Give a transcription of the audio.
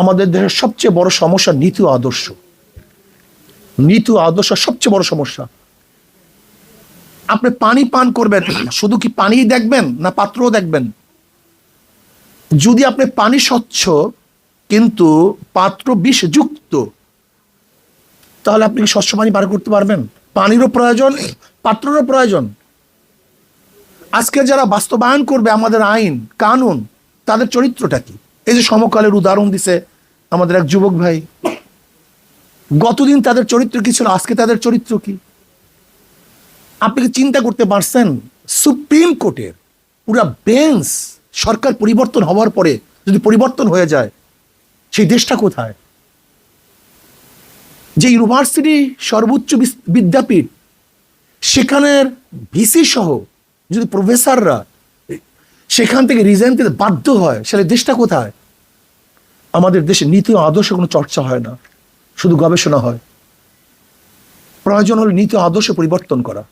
আমাদের দেশের সবচেয়ে বড় সমস্যা নীতি আদর্শ। নীতি আদর্শ সবচেয়ে বড় সমস্যা। আপনি পানি পান করবেন, শুধু কি পানি দেখবেন না পাত্রও দেখবেন? যদি আপনি পানি স্বচ্ছ, কিন্তু পাত্র বিষযুক্ত, তাহলে আপনি কি স্বচ্ছ পানি পার করতে পারবেন? পানিরও প্রয়োজন, পাত্ররও প্রয়োজন। আজকে যারা বাস্তবায়ন করবে আমাদের আইন, কানুন, তাদের চরিত্রটা কি? এই যে সমকালের উদাহরণ দিছে আমাদের এক যুবক ভাই, গতদিন তাদের চরিত্র কি ছিল? আজকে তাদের চরিত্র কি? আপনি কি চিন্তা করতে পারছেন? সুপ্রিম কোর্টের পুরা বেঞ্চ সরকার পরিবর্তন হওয়ার পরে যদি পরিবর্তন হয়ে যায়, সেই দেশটা কোথায়? যে ইউনিভার্সিটি সর্বোচ্চ বিদ্যাপীঠ, সেখানের ভিসি সহ যদি প্রফেসররা, সেখান থেকে রিজাইন দিতে বাধ্য হয় সেটা দেশটা কোথায়? আমাদের দেশে নীতি ও আদর্শ কোনো চর্চা হয় না, শুধু গবেষণা হয়। প্রয়োজন হলে নীতি আদর্শ পরিবর্তন করা।